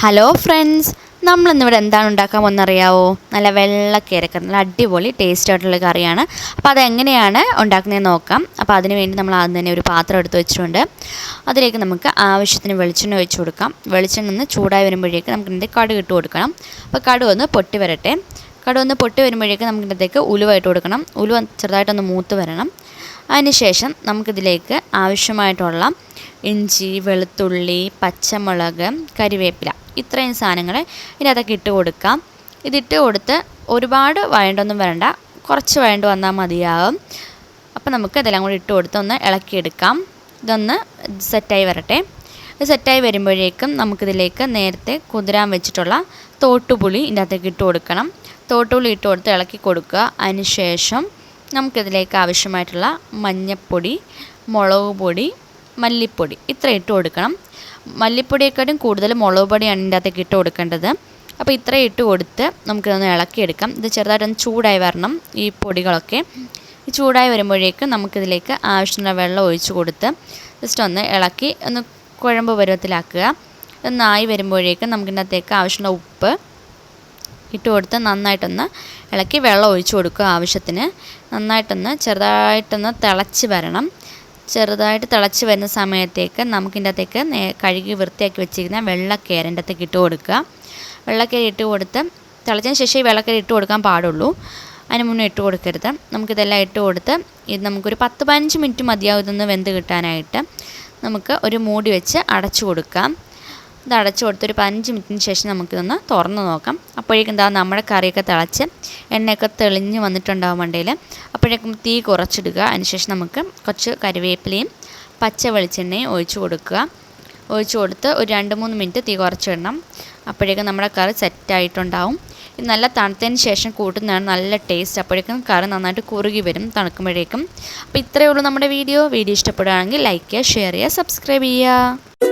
Hello friends നമ്മളിന്നിവിടെ എന്താണ് ഉണ്ടാക്കാൻ വന്നറിയാവോ നല്ല വെള്ള കേരക്ക നല്ല അടിപൊളി ടേസ്റ്റ് ആയിട്ടുള്ള കറിയാണ്. അപ്പോൾ അതെങ്ങനെയാണ് ഉണ്ടാക്കുന്നതെന്ന് നോക്കാം. അപ്പോൾ അതിന് വേണ്ടി നമ്മൾ ആദ്യം തന്നെ ഒരു പാത്രം എടുത്ത് വെച്ചിട്ടുണ്ട്. അതിലേക്ക് നമുക്ക് ആവശ്യത്തിന് വെളിച്ചെണ്ണ ഒഴിച്ച് കൊടുക്കാം. വെളിച്ചെണ്ണ ഒന്ന് ചൂടായി വരുമ്പോഴേക്ക് നമുക്ക് ഇതിന്റെ കടുക് ഇട്ട് കൊടുക്കണം. അപ്പോൾ കടുക് ഒന്ന് പൊട്ടി വരട്ടെ. കടുക് ഒന്ന് പൊട്ടി വരുമ്പോഴേക്ക് നമുക്ക് ഇതിനകത്തേക്ക് ഉലുവ ഇട്ട് കൊടുക്കണം. ഉലുവ ചെറുതായിട്ടൊന്ന് മൂത്ത് വരണം. അതിനുശേഷം നമുക്കിതിലേക്ക് ആവശ്യമായിട്ടുള്ള ഇഞ്ചി വെളുത്തുള്ളി പച്ചമുളക് കരിവേപ്പില ഇത്രയും സാധനങ്ങൾ ഇതിനകത്തൊക്കെ ഇട്ട് കൊടുക്കാം. ഇതിട്ട് കൊടുത്ത് ഒരുപാട് വഴണ്ടൊന്നും വരണ്ട. കുറച്ച് വഴണ്ട് വന്നാൽ മതിയാകും അപ്പോൾ നമുക്ക് ഇതെല്ലാം കൂടി ഇട്ട് കൊടുത്ത് ഒന്ന് ഇളക്കിയെടുക്കാം. ഇതൊന്ന് സെറ്റായി വരട്ടെ. ഇത് സെറ്റായി വരുമ്പോഴേക്കും നമുക്കിതിലേക്ക് നേരത്തെ കുതിരാൻ വെച്ചിട്ടുള്ള തോട്ടുപുളി ഇതിന്റെ അകത്തേക്ക് ഇട്ട് കൊടുക്കണം. തോട്ടുപുളി ഇട്ട് കൊടുത്ത് ഇളക്കി കൊടുക്കുക. അതിനുശേഷം നമുക്കിതിലേക്ക് ആവശ്യമായിട്ടുള്ള മഞ്ഞപ്പൊടി മുളക് പൊടി മല്ലിപ്പൊടി ഇത്ര ഇട്ട് കൊടുക്കണം. മല്ലിപ്പൊടിയെക്കാട്ടും കൂടുതൽ മുളക് പൊടിയാണ് ഇതിന്റെ അകത്തേക്ക് ഇട്ട് കൊടുക്കേണ്ടത്. അപ്പോൾ ഇത്രയും ഇട്ട് കൊടുത്ത് നമുക്കിതൊന്ന് ഇളക്കിയെടുക്കാം. ഇത് ചെറുതായിട്ടൊന്ന് ചൂടായി വരണം ഈ പൊടികളൊക്കെ. ഈ ചൂടായി വരുമ്പോഴേക്ക് നമുക്കിതിലേക്ക് ആവശ്യമുള്ള വെള്ളം ഒഴിച്ച് കൊടുത്ത് ജസ്റ്റ് ഒന്ന് ഇളക്കി ഒന്ന് കുഴമ്പ് പരുവത്തിലാക്കുക. ഒന്നായി വരുമ്പോഴേക്കും നമുക്കിതിനകത്തേക്ക് ആവശ്യമുള്ള ഉപ്പ് ഇട്ട് കൊടുത്ത് നന്നായിട്ടൊന്ന് ഇളക്കി വെള്ളം ഒഴിച്ചു കൊടുക്കുക ആവശ്യത്തിന്. നന്നായിട്ടൊന്ന് ചെറുതായിട്ടൊന്ന് തിളച്ച് വരണം. ചെറുതായിട്ട് തിളച്ച് വരുന്ന സമയത്തേക്ക് നമുക്കിന്റെ അകത്തേക്ക് കഴുകി വൃത്തിയാക്കി വെച്ചിരിക്കുന്ന വെള്ളക്കേരന്റെ അകത്തേക്ക് ഇട്ട് കൊടുക്കുക. വെള്ളക്കേര ഇട്ട് കൊടുത്ത് തിളച്ചതിന് ശേഷം ഈ വെള്ളക്കേര ഇട്ട് കൊടുക്കാൻ പാടുള്ളൂ. അതിന് മുന്നേ ഇട്ട് കൊടുക്കരുത്. നമുക്കിതെല്ലാം ഇട്ട് കൊടുത്ത് ഇത് നമുക്കൊരു പത്ത് പതിനഞ്ച് മിനിറ്റ് മതിയാവും ഇതൊന്ന് വെന്ത് കിട്ടാനായിട്ട്. നമുക്ക് ഒരു മൂടി വെച്ച് അടച്ചു കൊടുക്കാം. ഇത് അടച്ചു കൊടുത്തൊരു പതിനഞ്ച് മിനിറ്റിന് ശേഷം നമുക്കിതൊന്ന് തുറന്ന് നോക്കാം. അപ്പോഴേക്കും എന്താ നമ്മുടെ കറിയൊക്കെ തിളച്ച് എണ്ണയൊക്കെ തെളിഞ്ഞ് വന്നിട്ടുണ്ടാവും വണ്ടിയിൽ അപ്പോഴേക്കും തീ കുറച്ചിടുക. അതിനുശേഷം നമുക്ക് കുറച്ച് കറിവേപ്പിലയും പച്ച വെളിച്ചെണ്ണയും ഒഴിച്ച് കൊടുക്കുക. ഒഴിച്ചു കൊടുത്ത് ഒരു രണ്ട് മൂന്ന് മിനിറ്റ് തീ കുറച്ചിടണം. അപ്പോഴേക്കും നമ്മുടെ കറി സെറ്റായിട്ടുണ്ടാവും. ഇത് നല്ല തണുത്തതിന് ശേഷം കൂട്ടുന്നതാണ് നല്ല ടേസ്റ്റ്. അപ്പോഴേക്കും കറി നന്നായിട്ട് കുറുകി വരും തണുക്കുമ്പോഴേക്കും. അപ്പോൾ ഇത്രയേ ഉള്ളൂ നമ്മുടെ വീഡിയോ. വീഡിയോ ഇഷ്ടപ്പെടുകയാണെങ്കിൽ ലൈക്ക് ചെയ്യുക ഷെയർ ചെയ്യുക സബ്സ്ക്രൈബ് ചെയ്യുക.